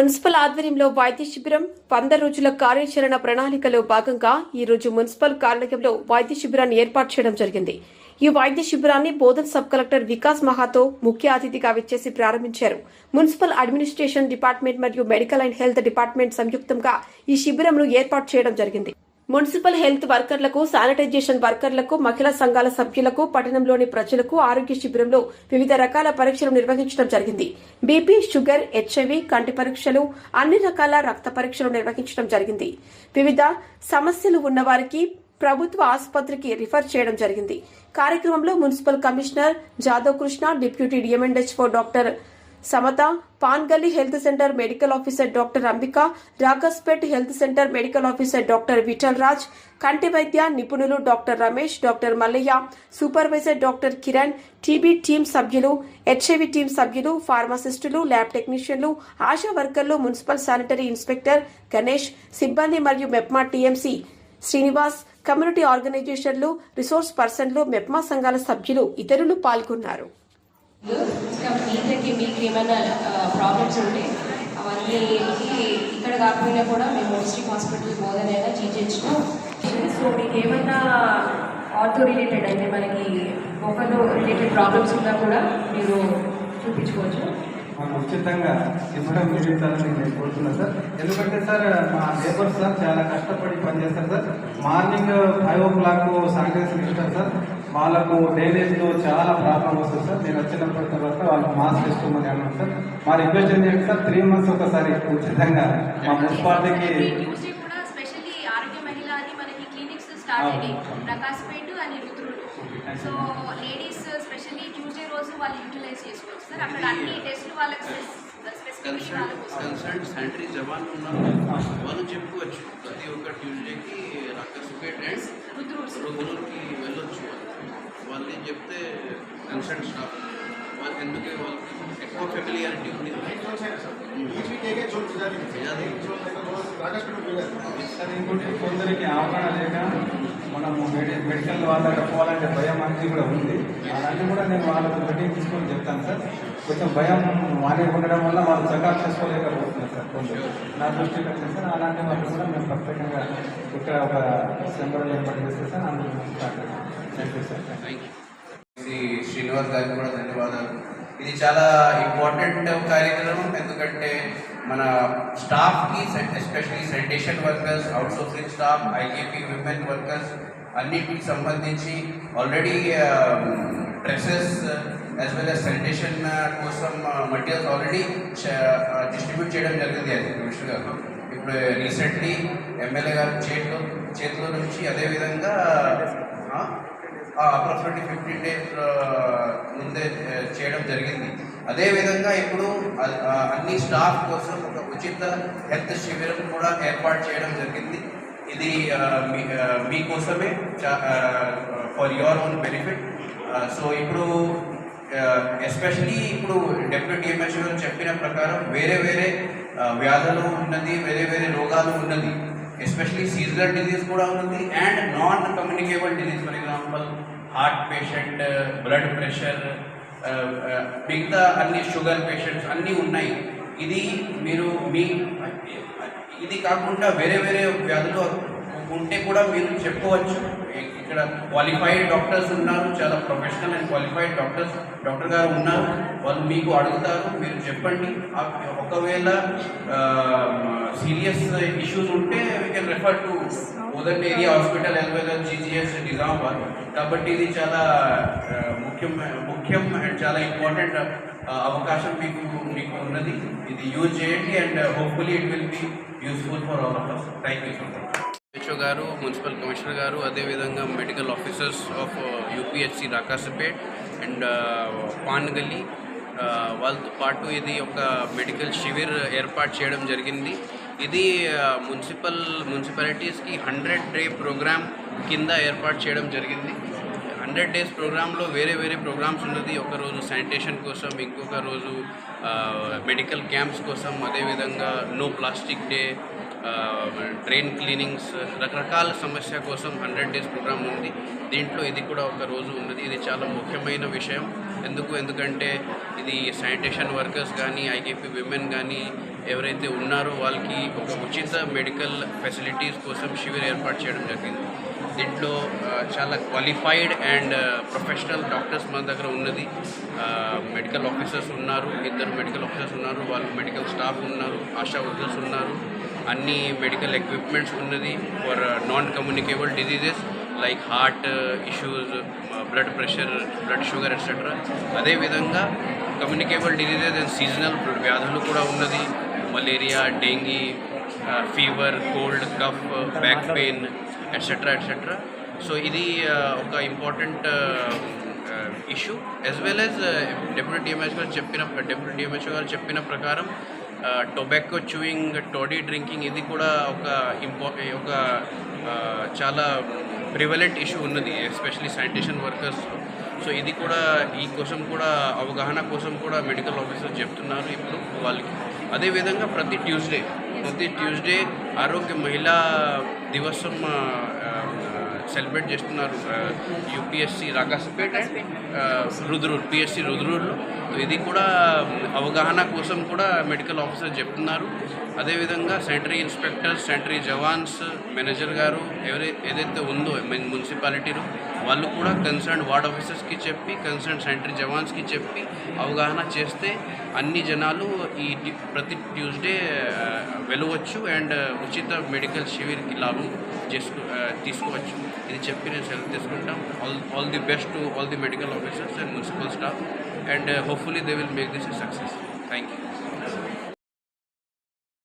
Municipal ఆధ్వర్యంలో వైద్య శిబిరం వంద రోజుల కార్యాచరణ ప్రణాళికలో భాగంగా ఈ రోజు మున్సిపల్ కార్యాలయంలో వైద్య శిబిరాన్ని ఏర్పాటు చేయడం జరిగింది. ఈ వైద్య శిబిరాన్ని బోధన్ సబ్ కలెక్టర్ వికాస్ మహాతో ముఖ్య అతిథిగా విచ్చేసి ప్రారంభించారు. మున్సిపల్ అడ్మినిస్ట్రేషన్ డిపార్ట్మెంట్ మరియు మెడికల్ అండ్ హెల్త్ డిపార్ట్మెంట్ సంయుక్తంగా ఈ శిబిరంను ఏర్పాటు చేయడం జరిగింది. మున్సిపల్ హెల్త్ వర్కర్లకు శానిటైజేషన్ వర్కర్లకు మహిళా సంఘాల సభ్యులకు పట్టణంలోని ప్రజలకు ఆరోగ్య శిబిరంలో వివిధ రకాల పరీక్షలు నిర్వహించడం జరిగింది. బీపీ షుగర్ హెచ్ఐవి కంటి పరీక్షలు అన్ని రకాల రక్త పరీక్షలు నిర్వహించడం జరిగింది. వివిధ సమస్యలు ఉన్నవారికి ప్రభుత్వ ఆసుపత్రికి రిఫర్ చేయడం జరిగింది. కార్యక్రమంలో municipal commissioner Jadhav Krishna deputy DMNHO doctor Samata Pangalli health centre medical officer doctor Ambika Ragaspet health centre medical officer doctor Vithal Raj కంటి వైద్య నిపుణులు doctor Ramesh doctor Mallaiah supervisor doctor Kiran TB team సభ్యులు HIV team సభ్యులు ఫార్మసిస్టులు lab టెక్నీషియన్లు ASHA వర్కర్లు municipal sanitary inspector Ganesh సిబ్బంది మరియు MEPMA TMC Srinivas community ఆర్గనైజేషన్లు రిసోర్స్ పర్సన్లు మెప్మా సంఘాల సభ్యులు ఇతరులు పాల్గొన్నారు. ఇంకా మీదకి మీకు ఏమైనా ప్రాబ్లమ్స్ ఉంటే అవన్నీ ఇక్కడ కాకపోయినా కూడా మేము డిస్ట్రిక్ట్ హాస్పిటల్ బోధనైనా జీజెచ్లో సో మీకు ఏమైనా ఆర్థో రిలేటెడ్ అంటే మనకి ఒకరు రిలేటెడ్ ప్రాబ్లమ్స్ ఉన్నా కూడా మీరు చూపించుకోవచ్చు. మాకు ఉచితంగా ఇవ్వడం నిరూపించాలని నేను కోరుతున్నాను సార్. ఎందుకంటే సార్ మా లేబర్స్ సార్ చాలా కష్టపడి పనిచేస్తారు sir. Morning five o'clock sanitisation ఇస్తారు సార్. వాళ్ళకు డ్రైనేజ్లో చాలా ప్రాబ్లం వస్తుంది సార్. నేను వచ్చినప్పటి తర్వాత వాళ్ళకి మాస్క్ వేసుకోమని అన్నాను సార్. మా రిక్వెస్ట్ ఏంటంటే సార్ త్రీ మంత్స్ ఒకసారి ఉచితంగా మా మున్సిపాలిటీకి ప్రకాశ్పేట్ అని రుద్రుడు. సో లేడీస్ స్పెషల్లీ ట్యూస్డే రోజు వాళ్ళు యూటిలైజ్ చేసుకోవచ్చు సార్. అక్కడ అన్ని టెస్ట్లు వాళ్ళకి స్పెసిఫిక్ వాళ్ళ కోసం కన్సర్న్ శానిటరీ జవాన్లు ఉన్నారు వాళ్ళు చెప్పుకోవచ్చు ప్రతి ఒక్క ట్యూస్డేకి రక్కసుపేట్ అండ్ రుద్రూర్కి వెళ్ళొచ్చు ఏం చెప్తే కన్సర్న్ స్టాఫ్ వాళ్ళకి ఎందుకు వాళ్ళకి ఎక్కువ ఫెమిలియారిటీ ఉంది. కొందరికి అవగాహన లేక మనము మెడి మెడికల్ వాళ్ళకి పోవాలంటే భయం అనేది కూడా ఉంది. అలాంటి కూడా నేను వాళ్ళకు మీటింగ్ తీసుకొని చెప్తాను సార్. కొంచెం భయం వాళ్ళకి ఉండడం వల్ల వాళ్ళు చెకప్ చేసుకోలేకపోతున్నారు సార్ కొంచెం నా దృష్టికి వచ్చింది సార్ అలాంటి వాళ్ళు కూడా మేము ప్రత్యేకంగా ఇక్కడ ఒక సెంటర్ ఏర్పాటు చేస్తే సార్ అందులో thank you sir thank you Shri Srinivas గారికి కూడా ధన్యవాదాలు. ఇది చాలా ఇంపార్టెంట్ కార్యక్రమం ఎందుకంటే మన స్టాఫ్కి especially sanitation workers outsourcing staff IKP women workers అన్నిటికి సంబంధించి already dresses as well as sanitation కోసం మటీరియల్స్ ఆల్రెడీ డిస్ట్రిబ్యూట్ చేయడం జరిగింది అది కమిషనర్ గారు. ఇప్పుడు రీసెంట్లీ ఎమ్మెల్యే గారి చేతిలో చేతిలో నుంచి అదేవిధంగా అప్రాక్సిమేట్లీ ఫిఫ్టీన్ డేస్ ముందే చేయడం జరిగింది. అదేవిధంగా ఇప్పుడు అన్ని స్టాఫ్ కోసం ఒక ఉచిత హెల్త్ శిబిరం కూడా ఏర్పాటు చేయడం జరిగింది. ఇది మీకోసమే for your own benefit so ఇప్పుడు ఎస్పెషలీ ఇప్పుడు డెప్యూటీ ఎంఎస్ఓ చెప్పిన ప్రకారం వేరే వేరే వ్యాధులు ఉన్నది వేరే వేరే రోగాలు ఉన్నది. ఎస్పెషలీ సీజనల్ డిజీజ్ కూడా ఉన్నది and non communicable disease heart patient blood pressure మిగతా అన్ని షుగర్ పేషెంట్స్ అన్నీ ఉన్నాయి. ఇది మీరు మీ ఇది కాకుండా వేరే వేరే వ్యాధులు ఉంటే కూడా మీరు చెప్పుకోవచ్చు. ఇక్కడ క్వాలిఫైడ్ డాక్టర్స్ ఉన్నారు చాలా professional and qualified doctors doctor గారు ఉన్నారు. వాళ్ళు మీకు అడుగుతారు మీరు చెప్పండి. ఒకవేళ సీరియస్ ఇష్యూస్ ఉంటే prefer to other area hospital as GGS Nizamabad కాబట్టి ఇది చాలా uh, ముఖ్యం ముఖ్యం అండ్ చాలా ఇంపార్టెంట్ uh, అవకాశం మీకు మీకు ఉన్నది. ఇది యూజ్ చేయండి and hopefully it will be useful for all of us thank you so much HO గారు మున్సిపల్ కమిషనర్ గారు అదేవిధంగా medical officers of UPHC Rakasapet and Pangalli వాళ్ళతో పాటు ఇది ఒక మెడికల్ శిబిర్ ఏర్పాటు చేయడం జరిగింది. ఇది మున్సిపల్ మున్సిపాలిటీస్కి హండ్రెడ్ డే ప్రోగ్రామ్ కింద ఏర్పాటు చేయడం జరిగింది. హండ్రెడ్ డేస్ ప్రోగ్రాంలో వేరే వేరే ప్రోగ్రామ్స్ ఉన్నది. ఒకరోజు శానిటేషన్ కోసం ఇంకొక రోజు మెడికల్ క్యాంప్స్ కోసం అదేవిధంగా no plastic day drain cleanings రకరకాల సమస్య కోసం హండ్రెడ్ డేస్ ప్రోగ్రామ్ ఉంది. దీంట్లో ఇది కూడా ఒక రోజు ఉన్నది. ఇది చాలా ముఖ్యమైన విషయం. ఎందుకు? ఎందుకంటే ఇది శానిటేషన్ వర్కర్స్ కానీ ఐకేపీ విమెన్ కానీ ఎవరైతే ఉన్నారో వాళ్ళకి ఒక ఉచిత మెడికల్ ఫెసిలిటీస్ కోసం శిబిర్ ఏర్పాటు చేయడం జరిగింది. దీంట్లో చాలా క్వాలిఫైడ్ అండ్ ప్రొఫెషనల్ డాక్టర్స్ మన దగ్గర ఉన్నది. మెడికల్ ఆఫీసర్స్ ఉన్నారు ఇద్దరు మెడికల్ ఆఫీసర్స్ ఉన్నారు వాళ్ళు మెడికల్ స్టాఫ్ ఉన్నారు ఆశా వర్కర్స్ ఉన్నారు. అన్ని మెడికల్ ఎక్విప్మెంట్స్ ఉన్నది for non communicable diseases like heart issues blood pressure blood sugar etcetera అదేవిధంగా కమ్యూనికేబుల్ డిజీజెస్ అండ్ సీజనల్ వ్యాధులు కూడా ఉన్నది. Malaria dengue fever cold cough back pain etcetera etcetera so ఇది ఒక important issue. As well as deputy DMH గారు చెప్పిన deputy DMH గారు చెప్పిన ప్రకారం టొబాకో చూయింగ్ టోడీ డ్రింకింగ్ ఇది కూడా ఒక ఇంపా ఒక చాలా ప్రివలెంట్ ఇష్యూ ఉన్నది ఎస్పెషలీ శానిటేషన్ వర్కర్స్ సో ఇది కూడా ఈ కోసం కూడా అవగాహన కోసం కూడా మెడికల్ ఆఫీసర్ చెప్తున్నారు ఇప్పుడు వాళ్ళకి. అదేవిధంగా ప్రతి ట్యూస్డే ప్రతి ట్యూస్డే ఆరోగ్య మహిళా దివసం సెలబ్రేట్ చేస్తున్నారు యూపీఎస్సి రాకాసపేట రుద్రూర్ పిఎస్సి రుద్రూర్లో. ఇది కూడా అవగాహన కోసం కూడా మెడికల్ ఆఫీసర్ చెప్తున్నారు. అదేవిధంగా సెంటరీ ఇన్స్పెక్టర్స్ సెంటరీ జవాన్స్ మేనేజర్ గారు ఎవరి ఏదైతే ఉందో మున్సిపాలిటీలో వాళ్ళు కూడా కన్సర్న్ వార్డ్ ఆఫీసర్స్కి చెప్పి కన్సర్న్ సెంటరీ జవాన్స్కి చెప్పి అవగాహన చేస్తే అన్ని జనాలు ఈ ప్రతి ట్యూస్డే వెళ్ళవచ్చు అండ్ ఉచిత మెడికల్ శిబిర్కి లాభం చేసుకో తీసుకోవచ్చు. ఇది చెప్పి నేను సెలవు తీసుకుంటాం. All all the best to all the medical officers and municipal staff and hopefully they will make this success. Thank you